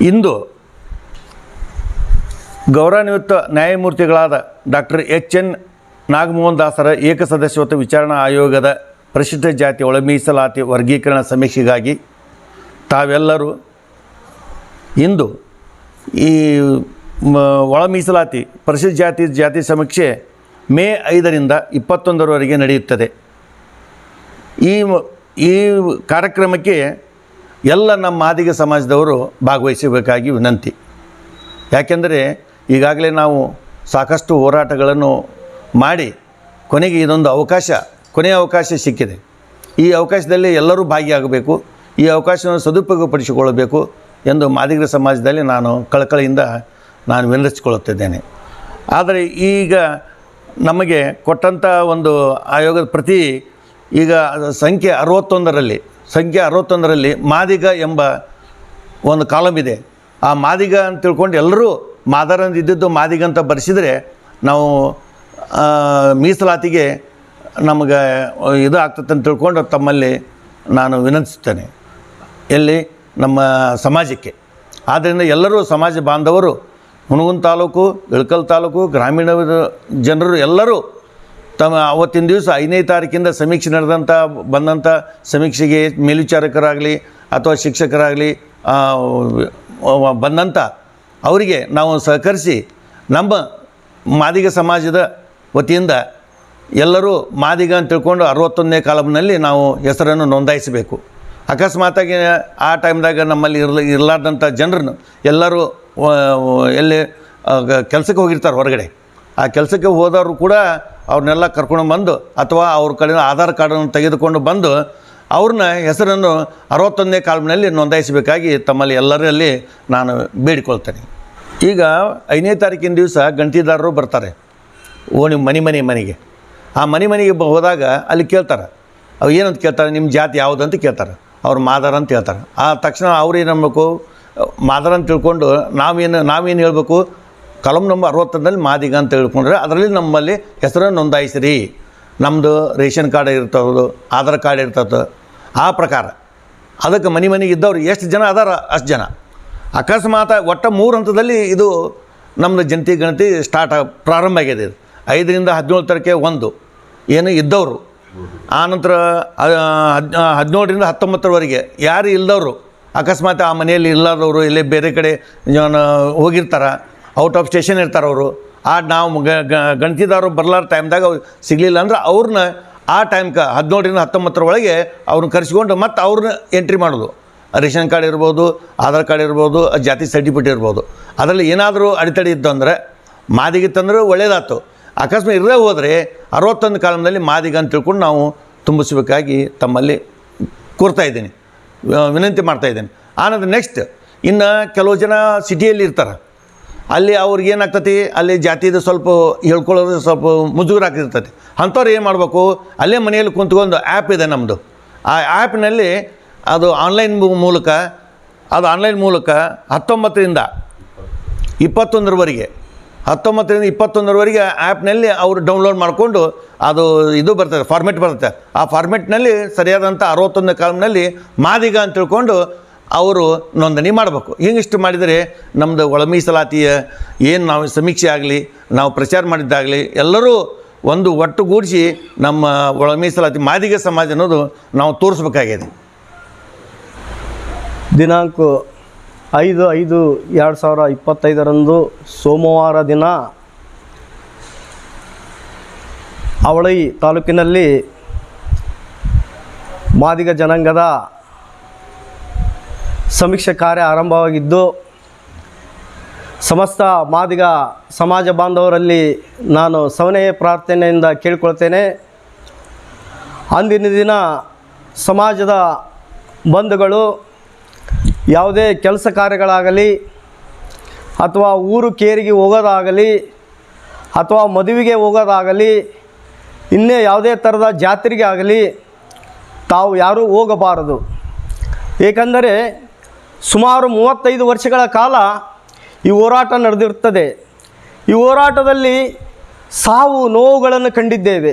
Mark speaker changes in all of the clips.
Speaker 1: ಇಂದು ಗೌರವಾನ್ವಿತ ನ್ಯಾಯಮೂರ್ತಿಗಳಾದ doctor H N Nagamohan ದಾಸರ ಏಕಸದಸ್ಯತ್ವ ವಿಚಾರಣಾ ಆಯೋಗದ ಪ್ರಸಿದ್ಧ ಜಾತಿ ಒಳ ಮೀಸಲಾತಿ ವರ್ಗೀಕರಣ ಸಮೀಕ್ಷೆಗಾಗಿ ತಾವೆಲ್ಲರೂ ಇಂದು ಈ ಒಳ ಮೀಸಲಾತಿ ಪರಿಶಿಷ್ಟ ಜಾತಿ ಜಾತಿ ಸಮೀಕ್ಷೆ ಮೇ ಐದರಿಂದ ಇಪ್ಪತ್ತೊಂದರವರೆಗೆ ನಡೆಯುತ್ತದೆ. ಈ ಈ ಕಾರ್ಯಕ್ರಮಕ್ಕೆ ಎಲ್ಲ ನಮ್ಮ ಮಾದಿಗ ಸಮಾಜದವರು ಭಾಗವಹಿಸಬೇಕಾಗಿ ವಿನಂತಿ. ಯಾಕೆಂದರೆ ಈಗಾಗಲೇ ನಾವು ಸಾಕಷ್ಟು ಹೋರಾಟಗಳನ್ನು ಮಾಡಿ ಕೊನೆಗೆ ಇದೊಂದು ಅವಕಾಶ, ಕೊನೆಯ ಅವಕಾಶ ಸಿಕ್ಕಿದೆ. ಈ ಅವಕಾಶದಲ್ಲಿ ಎಲ್ಲರೂ ಭಾಗಿಯಾಗಬೇಕು, ಈ ಅವಕಾಶವನ್ನು ಸದುಪಯೋಗಪಡಿಸಿಕೊಳ್ಳಬೇಕು ಎಂದು ಮಾದಿಗರ ಸಮಾಜದಲ್ಲಿ ನಾನು ಕಳಕಳಿಯಿಂದ ನಾನು ವಿನಂತಿಸಿಕೊಳ್ಳುತ್ತಿದ್ದೇನೆ. ಆದರೆ ಈಗ ನಮಗೆ ಕೊಟ್ಟಂಥ ಒಂದು ಆಯೋಗದ ಪ್ರತಿ ಈಗ ಸಂಖ್ಯೆ ಅರವತ್ತೊಂದರಲ್ಲಿ ಸಂಖ್ಯೆ ಅರವತ್ತೊಂದರಲ್ಲಿ ಮಾದಿಗ ಎಂಬ ಒಂದು ಕಾಲಮ್ ಇದೆ. ಆ ಮಾದಿಗ ಅಂತ ತಿಳ್ಕೊಂಡು ಎಲ್ಲರೂ ಮಾದರಂದು ಇದ್ದಿದ್ದು ಮಾದಿಗ ಅಂತ ಬರೆಸಿದರೆ ನಾವು ಮೀಸಲಾತಿಗೆ ನಮಗೆ ಇದು ಆಗ್ತದೆ ಅಂತ ತಿಳ್ಕೊಂಡು ತಮ್ಮಲ್ಲಿ ನಾನು ವಿನಂತಿಸ್ತೇನೆ ಎಲ್ಲಿ? ನಮ್ಮ ಸಮಾಜಕ್ಕೆ. ಆದ್ದರಿಂದ ಎಲ್ಲರೂ ಸಮಾಜ ಬಾಂಧವರು, ಹುಣಗುನ್ ತಾಲೂಕು, ಇಳಕಲ್ ತಾಲೂಕು, ಗ್ರಾಮೀಣ ಜನರು ಎಲ್ಲರೂ ತಮ್ಮ ಅವತ್ತಿನ ದಿವಸ ಐದನೇ ತಾರೀಕಿಂದ ಸಮೀಕ್ಷೆ ನಡೆದಂಥ ಬಂದಂಥ ಸಮೀಕ್ಷೆಗೆ ಮೇಲ್ವಿಚಾರಕರಾಗಲಿ ಅಥವಾ ಶಿಕ್ಷಕರಾಗಲಿ ಬಂದಂಥ ಅವರಿಗೆ ನಾವು ಸಹಕರಿಸಿ ನಮ್ಮ ಮಾದಿಗ ಸಮಾಜದ ವತಿಯಿಂದ ಎಲ್ಲರೂ ಮಾದಿಗ ಅಂತ ತಿಳ್ಕೊಂಡು ಅರವತ್ತೊಂದನೇ ಕಾಲಮ್ನಲ್ಲಿ ನಾವು ಹೆಸರನ್ನು ನೋಂದಾಯಿಸಬೇಕು. ಅಕಸ್ಮಾತಾಗಿ ಆ ಟೈಮ್ದಾಗ ನಮ್ಮಲ್ಲಿ ಇರ್ಲ ಇರಲಾರ್ದಂಥ ಜನರನ್ನು ಎಲ್ಲರೂ ಎಲ್ಲಿ ಕೆಲಸಕ್ಕೆ ಹೋಗಿರ್ತಾರೆ ಹೊರಗಡೆ. ಆ ಕೆಲಸಕ್ಕೆ ಹೋದವರು ಕೂಡ ಅವ್ರನ್ನೆಲ್ಲ ಕರ್ಕೊಂಡು ಬಂದು ಅಥವಾ ಅವ್ರ ಕಡೆಯಿಂದ ಆಧಾರ್ ಕಾರ್ಡನ್ನು ತೆಗೆದುಕೊಂಡು ಬಂದು ಅವ್ರನ್ನ ಹೆಸರನ್ನು ಅರವತ್ತೊಂದನೇ ಕಾಲಮಿನಲ್ಲಿ ನೋಂದಾಯಿಸಬೇಕಾಗಿ ತಮ್ಮಲ್ಲಿ ಎಲ್ಲರಲ್ಲಿ ನಾನು ಬೇಡಿಕೊಳ್ತೇನೆ. ಈಗ ಐದನೇ ತಾರೀಕಿನ ದಿವಸ ಗಂಟಿದಾರರು ಬರ್ತಾರೆ. ಓ, ನಿಮ್ಮ ಮನೆ ಮನೆ, ಮನೆಗೆ. ಆ ಮನೆ, ಮನೆಗೆ ಹೋದಾಗ ಅಲ್ಲಿ ಕೇಳ್ತಾರೆ. ಅವು ಏನಂತ ಕೇಳ್ತಾರೆ? ನಿಮ್ಮ ಜಾತಿ ಯಾವುದು ಅಂತ ಕೇಳ್ತಾರೆ. ಅವ್ರು ಮಾದರ ಅಂತ ಹೇಳ್ತಾರೆ. ಆ ತಕ್ಷಣ ಅವ್ರು ಏನು ಅನ್ಬೇಕು? ಮಾದಾರ ಅಂತ ತಿಳ್ಕೊಂಡು ನಾವೇನು ನಾವೇನು ಹೇಳಬೇಕು? ಕಲಂ ನಂಬರ್ ಅರವತ್ತೊಂದಲ್ಲಿ ಮಾದಿಗ ಅಂತ ತಿಳ್ಕೊಂಡ್ರೆ ಅದರಲ್ಲಿ ನಮ್ಮಲ್ಲಿ ಹೆಸರನ್ನು ನೋಂದಾಯಿಸಿರಿ. ನಮ್ಮದು ರೇಷನ್ ಕಾರ್ಡ್ ಇರ್ತದೆ ಆಧಾರ್ ಕಾರ್ಡ್ ಇರ್ತದೆ ಆ ಪ್ರಕಾರ. ಅದಕ್ಕೆ ಮನೆ ಮನೆಗೆ ಇದ್ದವ್ರು ಎಷ್ಟು ಜನ ಅದಾರ ಅಷ್ಟು ಜನ. ಅಕಸ್ಮಾತ್ ಒಟ್ಟು ಮೂರು ಹಂತದಲ್ಲಿ ಇದು ನಮ್ಮದು ಜಂತಿ ಗಣತಿ ಸ್ಟಾರ್ಟ್ ಪ್ರಾರಂಭ ಆಗಿದೆ ಇದು. ಐದರಿಂದ ಹದಿನೇಳು ತಾರೀಕೆ ಒಂದು ಏನು ಇದ್ದವರು. ಆನಂತರ ಹದ್ ಹದಿನೇಳರಿಂದ ಹತ್ತೊಂಬತ್ತರವರೆಗೆ ಯಾರು ಇಲ್ಲದವರು, ಅಕಸ್ಮಾತ್ ಆ ಮನೆಯಲ್ಲಿ ಇಲ್ಲದವರು, ಇಲ್ಲೇ ಬೇರೆ ಕಡೆ ಹೋಗಿರ್ತಾರ ಔಟ್ ಆಫ್ ಸ್ಟೇಷನ್ ಇರ್ತಾರೆ ಅವರು. ಆ ನಾವು ಗಣತಿದಾರರು ಬರ್ಲಾರ ಟೈಮ್ದಾಗ ಅವ್ರು ಸಿಗಲಿಲ್ಲ ಅಂದ್ರೆ ಅವ್ರನ್ನ ಆ ಟೈಮ್ಗೆ ಹದಿನೇಳರಿಂದ ಹತ್ತೊಂಬತ್ತರ ಒಳಗೆ ಅವ್ರನ್ನ ಕರೆಸ್ಕೊಂಡು ಮತ್ತು ಅವ್ರನ್ನ ಎಂಟ್ರಿ ಮಾಡೋದು. ರೇಷನ್ ಕಾರ್ಡ್ ಇರ್ಬೋದು, ಆಧಾರ್ ಕಾರ್ಡ್ ಇರ್ಬೋದು, ಜಾತಿ ಸರ್ಟಿಫಿಕೇಟ್ ಇರ್ಬೋದು. ಅದರಲ್ಲಿ ಏನಾದರೂ ಅಡೆತಡೆ ಇತ್ತು ಅಂದರೆ ಮಾದಿಗಿತ್ತಂದ್ರೆ ಒಳ್ಳೇದಾಯ್ತು ಅಕಸ್ಮಾತ್ ಇರದೇ ಹೋದರೆ ಅರವತ್ತೊಂದು ಕಾಲದಲ್ಲಿ ಮಾದಿಗ ಅಂತ ತಿಳ್ಕೊಂಡು ನಾವು ತುಂಬಿಸಬೇಕಾಗಿ ತಮ್ಮಲ್ಲಿ ಕೂರ್ತಾ ಇದ್ದೀನಿ. ವ- ವಿನಂತಿ ಮಾಡ್ತಾ ಇದ್ದೀನಿ. ಆನಂತರ ನೆಕ್ಸ್ಟ್ ಇನ್ನು ಕೆಲವು ಜನ ಸಿಟಿಯಲ್ಲಿ ಇರ್ತಾರೆ. ಅಲ್ಲಿ ಅವ್ರಿಗೆ ಏನಾಗ್ತತಿ? ಅಲ್ಲಿ ಜಾತಿದು ಸ್ವಲ್ಪ ಹೇಳ್ಕೊಳ್ಳೋದು ಸ್ವಲ್ಪ ಮುಜುಗರ ಆಗ್ತಿರ್ತೈತಿ. ಅಂಥವ್ರು ಏನು ಮಾಡಬೇಕು? ಅಲ್ಲೇ ಮನೆಯಲ್ಲಿ ಕುಂತ್ಕೊಂಡು ಆ್ಯಪ್ ಇದೆ ನಮ್ಮದು ಆ ಆ್ಯಪ್ನಲ್ಲಿ ಅದು ಆನ್ಲೈನ್ ಮೂಲಕ, ಅದು ಆನ್ಲೈನ್ ಮೂಲಕ ಹತ್ತೊಂಬತ್ತರಿಂದ ಇಪ್ಪತ್ತೊಂದರವರೆಗೆ ಹತ್ತೊಂಬತ್ತರಿಂದ ಇಪ್ಪತ್ತೊಂದರವರೆಗೆ ಆ್ಯಪ್ನಲ್ಲಿ ಅವರು ಡೌನ್ಲೋಡ್ ಮಾಡಿಕೊಂಡು ಅದು ಇದು ಬರ್ತದೆ ಫಾರ್ಮೆಟ್ ಬರುತ್ತೆ ಆ ಫಾರ್ಮೆಟ್ನಲ್ಲಿ ಸರಿಯಾದಂಥ ಅರವತ್ತೊಂದನೇ ಕಾಲಮ್ನಲ್ಲಿ ಮಾದಿಗ ಅಂತ ತಿಳ್ಕೊಂಡು ಅವರು ನೋಂದಣಿ ಮಾಡಬೇಕು. ಹಿಂಗಿಷ್ಟು ಮಾಡಿದರೆ ನಮ್ಮದು ಒಳ ಮೀಸಲಾತಿಯ ಏನು ನಾವು ಸಮೀಕ್ಷೆ ಆಗಲಿ, ನಾವು ಪ್ರಚಾರ ಮಾಡಿದ್ದಾಗಲಿ, ಎಲ್ಲರೂ ಒಂದು ಒಟ್ಟುಗೂಡಿಸಿ ನಮ್ಮ ಒಳ ಮೀಸಲಾತಿ ಮಾದಿಗ ಸಮಾಜ ಅನ್ನೋದು ನಾವು ತೋರಿಸ್ಬೇಕಾಗಿದೆ.
Speaker 2: ದಿನಾಂಕ ಐದು ಐದು ಎರಡು ಸಾವಿರ ಇಪ್ಪತ್ತೈದರಂದು ಸೋಮವಾರ ದಿನ ಅವಳಿ ತಾಲೂಕಿನಲ್ಲಿ ಮಾದಿಗ ಜನಾಂಗದ ಸಮೀಕ್ಷೆ ಕಾರ್ಯ ಆರಂಭವಾಗಿದ್ದು, ಸಮಸ್ತ ಮಾದಿಗ ಸಮಾಜ ಬಾಂಧವರಲ್ಲಿ ನಾನು ಸವನೆಯ ಪ್ರಾರ್ಥನೆಯಿಂದ ಕೇಳಿಕೊಳ್ತೇನೆ. ಅಂದಿನ ದಿನ ಸಮಾಜದ ಬಂಧುಗಳು ಯಾವುದೇ ಕೆಲಸ ಕಾರ್ಯಗಳಾಗಲಿ ಅಥವಾ ಊರು ಕೇರಿಗೆ ಹೋಗೋದಾಗಲಿ ಅಥವಾ ಮದುವೆಗೆ ಹೋಗೋದಾಗಲಿ, ಇನ್ನೇ ಯಾವುದೇ ಥರದ ಜಾತ್ರೆಗೆ ಆಗಲಿ ತಾವು ಯಾರೂ ಹೋಗಬಾರದು. ಏಕೆಂದರೆ ಸುಮಾರು ಮೂವತ್ತೈದು ವರ್ಷಗಳ ಕಾಲ ಈ ಹೋರಾಟ ನಡೆದಿರುತ್ತದೆ. ಈ ಹೋರಾಟದಲ್ಲಿ ಸಾವು ನೋವುಗಳನ್ನು ಕಂಡಿದ್ದೇವೆ.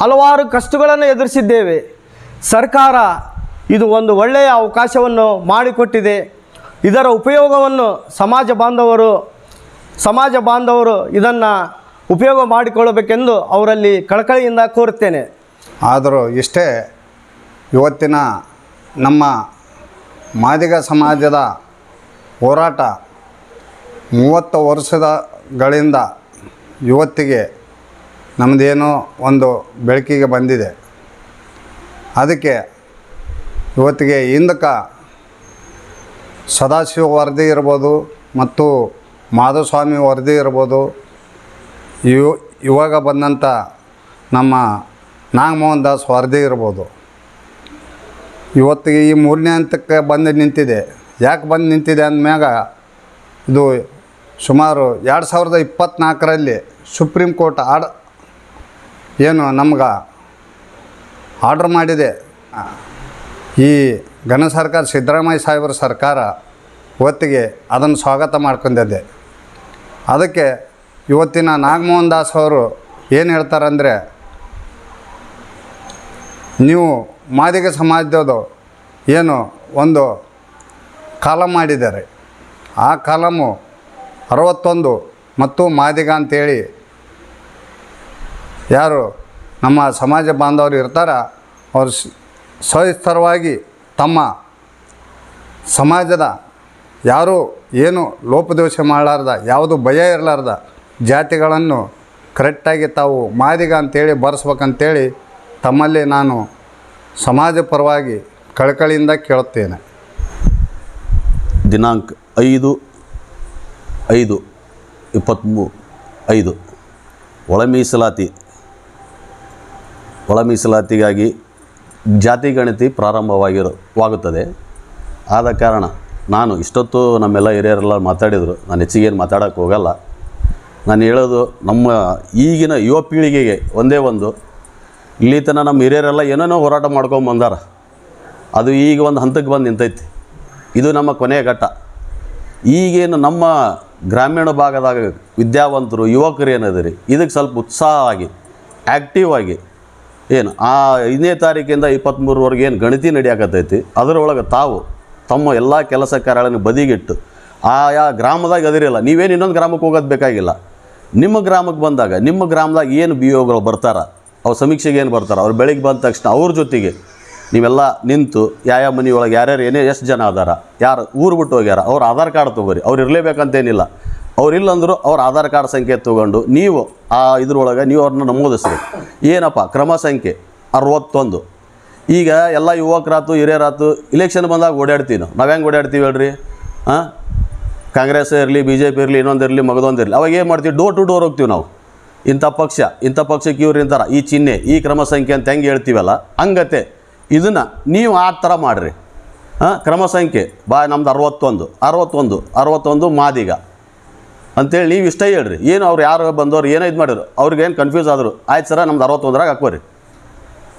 Speaker 2: ಹಲವಾರು ಕಷ್ಟಗಳನ್ನು ಎದುರಿಸಿದ್ದೇವೆ. ಸರ್ಕಾರ ಇದು ಒಂದು ಒಳ್ಳೆಯ ಅವಕಾಶವನ್ನು ಮಾಡಿಕೊಟ್ಟಿದೆ. ಇದರ ಉಪಯೋಗವನ್ನು ಸಮಾಜ ಬಾಂಧವರು ಸಮಾಜ ಬಾಂಧವರು ಇದನ್ನು ಉಪಯೋಗ ಮಾಡಿಕೊಳ್ಳಬೇಕೆಂದು ಅವರಲ್ಲಿ ಕಳಕಳಿಯಿಂದ ಕೋರುತ್ತೇನೆ.
Speaker 3: ಆದರೂ ಇಷ್ಟೇ ಇವತ್ತಿನ ನಮ್ಮ ಮಾದಿಗ ಸಮಾಜದ ಹೋರಾಟ ಮೂವತ್ತು ವರ್ಷದಗಳಿಂದ ಇವತ್ತಿಗೆ ನಮ್ಮದೇನೋ ಒಂದು ಬೆಳಕಿಗೆ ಬಂದಿದೆ. ಅದಕ್ಕೆ ಇವತ್ತಿಗೆ ಹಿಂದಕ್ಕೆ ಸದಾಶಿವ ವರದಿ ಇರ್ಬೋದು ಮತ್ತು ಮಾಧುಸ್ವಾಮಿ ವರದಿ ಇರ್ಬೋದು. ಇವು ಇವಾಗ ಬಂದಂಥ ನಮ್ಮ ನಾಗಮೋಹನ್ ದಾಸ್ ವರದಿ ಇರ್ಬೋದು. ಇವತ್ತಿಗೆ ಈ ಮೂರನೇ ಹಂತಕ್ಕೆ ಬಂದು ನಿಂತಿದೆ. ಯಾಕೆ ಬಂದು ನಿಂತಿದೆ ಅಂದಮ್ಯಾಗ ಇದು ಸುಮಾರು ಎರಡು ಸಾವಿರದ ಇಪ್ಪತ್ತ್ನಾಲ್ಕರಲ್ಲಿ ಸುಪ್ರೀಂ ಕೋರ್ಟ್ ಆಡ್, ಏನು ನಮ್ಗೆ ಆರ್ಡ್ರ್ ಮಾಡಿದೆ. ಈ ಘನ ಸರ್ಕಾರ, ಸಿದ್ದರಾಮಯ್ಯ ಸಾಹೇಬರ ಸರ್ಕಾರ ಇವತ್ತಿಗೆ ಅದನ್ನು ಸ್ವಾಗತ ಮಾಡ್ಕೊಂಡಿದ್ದೆ ಅದಕ್ಕೆ ಇವತ್ತಿನ ನಾಗಮೋಹನ್ ದಾಸ್ ಅವರು ಏನು ಹೇಳ್ತಾರಂದರೆ ನೀವು ಮಾದಿಗ ಸಮಾಜದೋ ಏನು ಒಂದು ಕಾಲಮ್ ಮಾಡಿದ್ದಾರೆ. ಆ ಕಾಲಮು ಅರವತ್ತೊಂದು ಮತ್ತು ಮಾದಿಗ ಅಂತೇಳಿ ಯಾರು ನಮ್ಮ ಸಮಾಜ ಬಾಂಧವರು ಇರ್ತಾರ, ಅವರು ಸವಿಸ್ತರವಾಗಿ ತಮ್ಮ ಸಮಾಜದ ಯಾರು ಏನು ಲೋಪದೋಷ ಮಾಡಲಾರ್ದ, ಯಾವುದು ಭಯ ಇರಲಾರ್ದ ಜಾತಿಗಳನ್ನು ಕರೆಕ್ಟಾಗಿ ತಾವು ಮಾದಿಗ ಅಂತೇಳಿ ಬರೆಸ್ಬೇಕಂತೇಳಿ ತಮ್ಮಲ್ಲಿ ನಾನು ಸಮಾಜ ಪರವಾಗಿ ಕಳಕಳಿಯಿಂದ ಕೇಳುತ್ತೇನೆ.
Speaker 4: ದಿನಾಂಕ ಐದು ಐದು ಇಪ್ಪತ್ತ್ಮೂ ಐದು. ಒಳ ಮೀಸಲಾತಿ, ಒಳ ಮೀಸಲಾತಿಗಾಗಿ ಜಾತಿ ಗಣತಿ ಪ್ರಾರಂಭವಾಗಿರುವಾಗುತ್ತದೆ. ಆದ ಕಾರಣ ನಾನು ಇಷ್ಟೊತ್ತು ನಮ್ಮೆಲ್ಲ ಹಿರಿಯರೆಲ್ಲ ಮಾತಾಡಿದರು. ನಾನು ಹೆಚ್ಚಿಗೆ ಏನು ಮಾತಾಡೋಕ್ಕೆ ಹೋಗಲ್ಲ. ನಾನು ಹೇಳೋದು ನಮ್ಮ ಈಗಿನ ಯುವ ಪೀಳಿಗೆಗೆ ಒಂದೇ ಒಂದು. ಇಲ್ಲಿ ತನಕ ನಮ್ಮ ಹಿರಿಯರೆಲ್ಲ ಏನೇನೋ ಹೋರಾಟ ಮಾಡ್ಕೊಂಡು ಬಂದಾರ. ಅದು ಈಗ ಒಂದು ಹಂತಕ್ಕೆ ಬಂದು ನಿಂತೈತಿ. ಇದು ನಮ್ಮ ಕೊನೆಯ ಘಟ್ಟ. ಈಗೇನು ನಮ್ಮ ಗ್ರಾಮೀಣ ಭಾಗದಾಗ ವಿದ್ಯಾವಂತರು, ಯುವಕರು ಏನದಿರಿ ಇದಕ್ಕೆ ಸ್ವಲ್ಪ ಉತ್ಸಾಹವಾಗಿ ಆ್ಯಕ್ಟಿವ್ ಆಗಿ, ಏನು, ಆ ಐದನೇ ತಾರೀಕಿಂದ ಇಪ್ಪತ್ತ್ಮೂರವರೆಗೆ ಏನು ಗಣತಿ ನಡೆಯಾಕತ್ತೈತಿ, ಅದರೊಳಗೆ ತಾವು ತಮ್ಮ ಎಲ್ಲ ಕೆಲಸ ಕಾರ್ಯಗಳನ್ನು ಬದಿಗಿಟ್ಟು ಆಯಾ ಗ್ರಾಮದಾಗ ಅದಿರಿಲ್ಲ. ನೀವೇನು ಇನ್ನೊಂದು ಗ್ರಾಮಕ್ಕೆ ಹೋಗೋದು ಬೇಕಾಗಿಲ್ಲ. ನಿಮ್ಮ ಗ್ರಾಮಕ್ಕೆ ಬಂದಾಗ, ನಿಮ್ಮ ಗ್ರಾಮದಾಗ ಏನು ಬಿ ಒಗಳು ಬರ್ತಾರ ಅವ್ರು ಸಮೀಕ್ಷೆಗೆ ಏನು ಬರ್ತಾರೆ? ಅವ್ರು ಬೆಳಿಗ್ಗೆ ಬಂದ ತಕ್ಷಣ ಅವ್ರ ಜೊತೆಗೆ ನೀವೆಲ್ಲ ನಿಂತು ಯಾವ ಯಾವ ಮನೆಯೊಳಗೆ ಯಾರ್ಯಾರು ಏನೇ ಎಷ್ಟು ಜನ ಅದಾರ, ಯಾರು ಊರು ಬಿಟ್ಟು ಹೋಗ್ಯಾರ, ಅವ್ರ ಆಧಾರ್ ಕಾರ್ಡ್ ತೊಗೋರಿ. ಅವ್ರು ಇರಲೇಬೇಕಂತೇನಿಲ್ಲ. ಅವ್ರು ಇಲ್ಲಂದ್ರು ಅವ್ರ ಆಧಾರ್ ಕಾರ್ಡ್ ಸಂಖ್ಯೆ ತೊಗೊಂಡು ನೀವು ಆ ಇದ್ರೊಳಗೆ ನೀವು ಅವ್ರನ್ನ ನಮೂದಿಸ್ರಿ. ಏನಪ್ಪ? ಕ್ರಮ ಸಂಖ್ಯೆ ಅರವತ್ತೊಂದು. ಈಗ ಎಲ್ಲ ಯುವಕರಾತು, ಹಿರಿಯರಾತು ಇಲೆಕ್ಷನ್ ಬಂದಾಗ ಓಡಾಡ್ತೀವಿ ನಾವು. ನಾವು ಹೆಂಗೆ ಓಡಾಡ್ತೀವಿ ಹೇಳ್ರಿ? ಹಾಂ ಕಾಂಗ್ರೆಸ್ ಇರಲಿ ಬಿ ಜೆ ಪಿ ಇರಲಿ ಇನ್ನೊಂದು ಇರಲಿ. ಅವಾಗ ಏನು ಮಾಡ್ತೀವಿ? ಡೋರ್ ಟು ಡೋರ್ ಹೋಗ್ತೀವಿ ನಾವು. ಇಂಥ ಪಕ್ಷ, ಇಂಥ ಪಕ್ಷಕ್ಕೆ ಇವ್ರು ಇಂತಾರ ಈ ಚಿಹ್ನೆ, ಈ ಕ್ರಮ ಸಂಖ್ಯೆ ಅಂತ ಹೆಂಗೆ ಹೇಳ್ತೀವಲ್ಲ? ಹಂಗತೆ. ಇದನ್ನು ನೀವು ಆ ಥರ ಮಾಡಿರಿ. ಹಾಂ ಕ್ರಮ ಸಂಖ್ಯೆ. ಬಾ, ನಮ್ದು ಅರವತ್ತೊಂದು ಅರವತ್ತೊಂದು ಅರವತ್ತೊಂದು ಮಾದಿಗ. ಅಂತೇಳಿ ನೀವು ಇಷ್ಟ ಹೇಳ್ರಿ. ಏನು ಅವ್ರು ಯಾರು ಬಂದವ್ರು ಏನೋ ಇದು ಮಾಡಿದ್ರು. ಅವ್ರಿಗೇನು ಕನ್ಫ್ಯೂಸ್ ಆದರು. ಆಯ್ತು ಸರ, ನಮ್ದು ಅರವತ್ತೊಂದರಾಗ ಹಾಕೋರಿ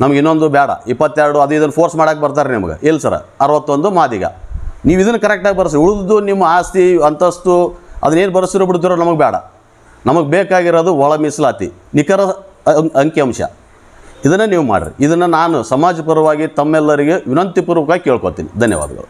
Speaker 4: ನಮ್ಗೆ ಇನ್ನೊಂದು ಬೇಡ ಇಪ್ಪತ್ತೆರಡು, ಅದು ಇದನ್ನು ಫೋರ್ಸ್ ಮಾಡೋಕೆ ಬರ್ತಾರೆ ನಿಮ್ಗೆ. ಇಲ್ಲ ಸರ, ಅರವತ್ತೊಂದು ಮಾದಿಗ. ನೀವು ಇದನ್ನು ಕರೆಕ್ಟಾಗಿ ಬರ್ಸಿ. ಉಳಿದು ನಿಮ್ಮ ಆಸ್ತಿ, ಅಂತಸ್ತು, ಅದನ್ನೇನು ಬರ್ಸಿರೋ ಬಿಡ್ತಿರೋ ನಮಗೆ ಬೇಡ ನಮಗೆ ಬೇಕಾಗಿರೋದು ಒಳ ಮೀಸಲಾತಿ, ನಿಖರ ಅಂಕಿಅಂಶ. ಇದನ್ನು ನೀವು ಮಾಡಿರಿ. ಇದನ್ನು ನಾನು ಸಮಾಜ ಪರವಾಗಿ ತಮ್ಮೆಲ್ಲರಿಗೆ ವಿನಂತಿಪೂರ್ವಕವಾಗಿ ಕೇಳ್ಕೊತೀನಿ. ಧನ್ಯವಾದಗಳು.